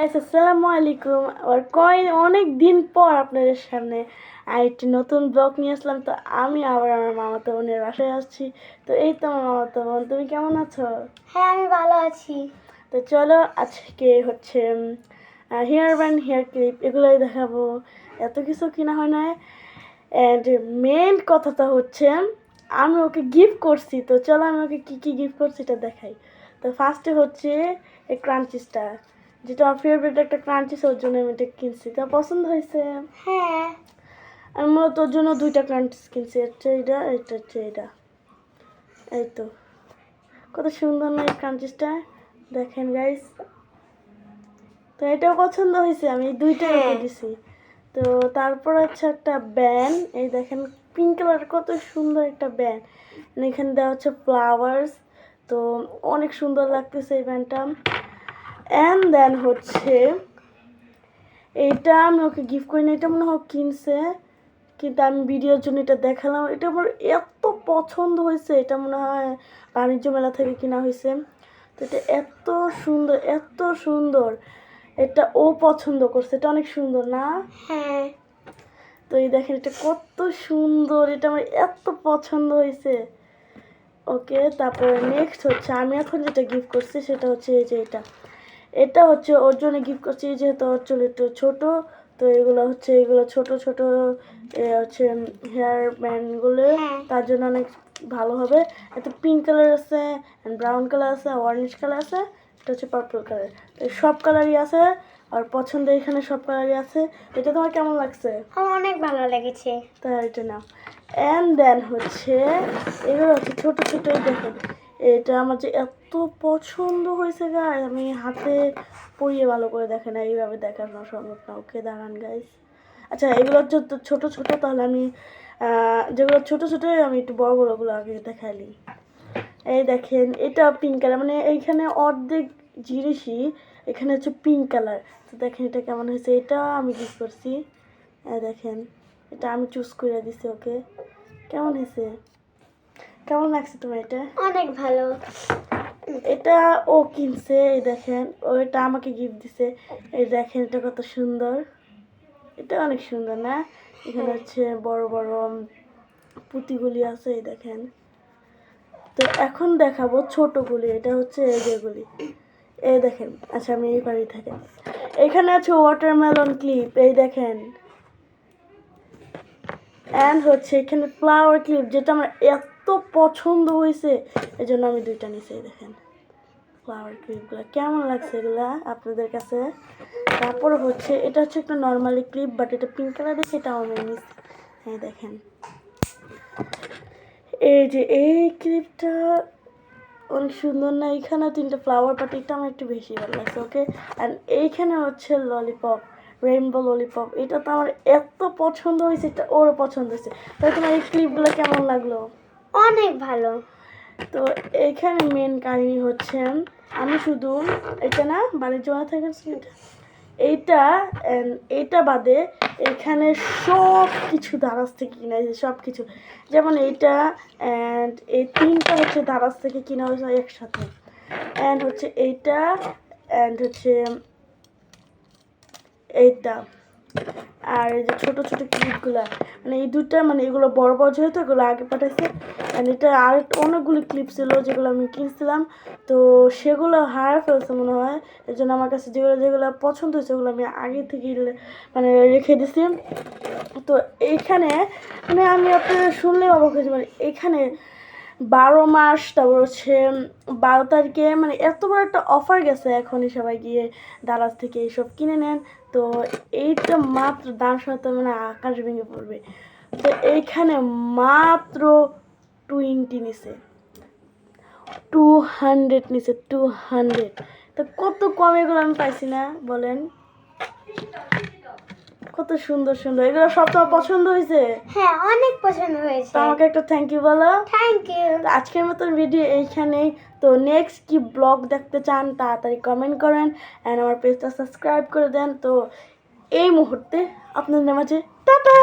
Guys আসসালামু আলাইকুম। আর কয় অনেক দিন পর আপনাদের সামনে একটি নতুন ব্লগ নিয়ে আসলাম। তো আমি আবার আমার মামাতো বোনের বাসায় আসছি। তো এই তো আমার মামাতো বোন। তুমি কেমন আছো? হ্যাঁ আমি ভালো আছি। তো চলো আজকে হচ্ছে হেয়ার ব্যান্ড হেয়ার ক্লিপ এগুলোই দেখাবো। এত কিছু কিনা হয় না অ্যান্ড মেন কথাটা হচ্ছে আমি ওকে গিফট করছি। তো চলো আমি ওকে কী কী গিফট করছি এটা দেখাই। তো ফার্স্টে হচ্ছে এই ক্রাঞ্চিসটা যেটা আমার ফেভারিট একটা ক্রাঞ্চিস ওর জন্য আমি এটা কিনছি। তো পছন্দ হয়েছে? হ্যাঁ। আমি মূলত ওর জন্য দুইটা ক্রাঞ্চিস কিনছি একটা এটা এটা হচ্ছে এটা এই তো। কত সুন্দর না এই ক্রাঞ্চিসটা দেখেন গাইস তো এটাও পছন্দ হয়েছে আমি দুইটাই হ্যাঁ। দিছি। তো তারপর হচ্ছে একটা ব্যান এই দেখেন পিঙ্ক কালার কত সুন্দর একটা ব্যান এখানে দেওয়া হচ্ছে ফ্লাওয়ার্স তো অনেক সুন্দর লাগতেছে এই ব্যানটা অ্যান্ড দেন হচ্ছে এইটা আমি ওকে গিফট করিনি এটা মনে হয় কিনছে কিন্তু আমি ভিডিওর জন্য এটা দেখালাম। এটা আমার এত পছন্দ হয়েছে এটা মনে হয় বাণিজ্য মেলা থেকে কিনা হয়েছে। তো এটা এত সুন্দর এত সুন্দর। এটা ও পছন্দ করছে এটা অনেক সুন্দর না? হ্যাঁ। তো এই দেখেন এটা কত সুন্দর এটা আমার এত পছন্দ হয়েছে। ওকে তারপরে নেক্সট হচ্ছে আমি এখন যেটা গিফট করছি সেটা হচ্ছে এই যে এটা। এটা হচ্ছে ওর জন্য গিফট করছি যেহেতু ওর চুল একটু ছোটো তো এগুলো হচ্ছে এগুলো ছোট ছোট এ হচ্ছে হেয়ার ব্যান্ডগুলো হ্যাঁ। তার জন্য অনেক ভালো হবে। একটা পিঙ্ক কালার আছে ব্রাউন কালার আছে অরেঞ্জ কালার আছে এটা হচ্ছে পার্পল কালার তো সব কালারই আছে আর পছন্দ এখানে সব কালারই আছে। এটা তোমার কেমন লাগছে? আমার অনেক ভালো লেগেছে। তা এটা নাও। অ্যান্ড দেন হচ্ছে এগুলো হচ্ছে ছোটো ছোটো দেখেন এটা আমার যে এত পছন্দ হয়েছে গাই আমি হাতে পরিয়ে ভালো করে দেখেন না এইভাবে দেখানো সম্ভব না। ওকে দাঁড়ান গাইস আচ্ছা এগুলো ছোটো ছোটো, তাহলে আমি যেগুলো ছোটো ছোটো, আমি একটু বড় বড়গুলো আগে দেখাইলি এই দেখেন, এটা পিঙ্ক কালার মানে এইখানে অর্ধেক জিনিসই, এখানে হচ্ছে পিঙ্ক কালার তো দেখেন এটা কেমন হয়েছে, এটা আমি গিফট করছি। দেখেন, এটা আমি চুজ করে দিছি ওকে কেমন হয়েছে? কেমন লাগছে তোমার এটা? অনেক ভালো। এটা ও কিনছে এই দেখেন। ও এটা আমাকে গিফট দিছে। এই দেখেন এটা কত সুন্দর। এটা অনেক সুন্দর না? এখানে হচ্ছে বড় বড় পুঁতিগুলি আছে এই দেখেন। তো এখন দেখাবো ছোটগুলি এটা হচ্ছে যেগুলি এই দেখেন আচ্ছা আমি এই বাড়ি থাকি। এখানে আছে ওয়াটারমেলন ক্লিপ এই দেখেন। অ্যান্ড হচ্ছে এখানে ফ্লাওয়ার ক্লিপ যেটা আমার এত পছন্দ হয়েছে এই জন্য আমি দুইটা এই দেখেন। ফ্লাওয়ার ক্লিপগুলো কেমন লাগছে এগুলা আপনাদের কাছে? তারপর হচ্ছে, এটা হচ্ছে একটা নর্মালি ক্লিপ বাট এটা পিঙ্ক কালার দেখে এটা আমি নিছি। হ্যাঁ দেখেন। এই যে এই ক্লিপটা অনেক সুন্দর না? এইখানে তিনটে ফ্লাওয়ার বাট এটা আমার একটু বেশি ভালো লাগছে ওকে অ্যান্ড এইখানে হচ্ছে ললিপপ রেইনবো ললিপপ এটা তো আমার এত পছন্দ হয়েছে এটা ওরও পছন্দ হয়েছে তাই তোমার এই ক্লিপগুলো কেমন লাগল? অনেক ভালো। তো এখানে মেন কাহিনী হচ্ছে, আমি শুধু এটা না, বাণিজ্য থেকে। এইটা এইটা বাদে এখানে সব কিছু দারাজ থেকে কিনা হয়েছে সব কিছু যেমন এইটা অ্যান্ড এই তিনটা হচ্ছে দারাজ থেকে কিনা হয়েছে একসাথে। অ্যান্ড হচ্ছে এইটা অ্যান্ড হচ্ছে এইটা। আর এই যে ছোটো ছোটো ক্লিপগুলো মানে এই দুটা মানে এগুলো বড় বড় যেহেতু এগুলো আগে পাঠাইছে আর এটা আর অনেকগুলি ক্লিপ ছিল যেগুলো আমি কিনছিলাম, তো সেগুলো হারা ফেলছে মনে হয় এই জন্য আমার কাছে যেগুলো যেগুলো পছন্দ হয়েছে ওগুলো আমি আগে থেকেই মানে রেখে দিছি। তো এইখানে মানে আমি আপনারা শুনলে অবাক হয়েছি মানে এইখানে বারো মাস, তারপর হচ্ছে বারো তারিখে মানে এত বড় একটা অফার গেছে এখনই সবাই গিয়ে দারাজ থেকে এইসব কিনে নেন। তো এইটা মাত্র দাম সাথে মানে আকাশ ভেঙে পড়বে। তো এইখানে মাত্র টোয়েন্টি নিছে। টু হান্ড্রেড নিছে টু হান্ড্রেড তো কত কম এগুলো আমি পাইছি না, বলেন? কত সুন্দর সুন্দর এগুলো সব তো পছন্দ হয়েছে? হ্যাঁ অনেক পছন্দ হয়েছে। তো আমাকে একটা থ্যাংক ইউ বলো। থ্যাংক ইউ আজকের মতন ভিডিও এইখানেই। তো নেক্সট কি ব্লগ দেখতে চান তাড়াতাড়ি কমেন্ট করেন অ্যান্ড আমার পেজটা সাবস্ক্রাইব করে দেন। তো এই মুহূর্তে আপনাদের মাঝে টাটা!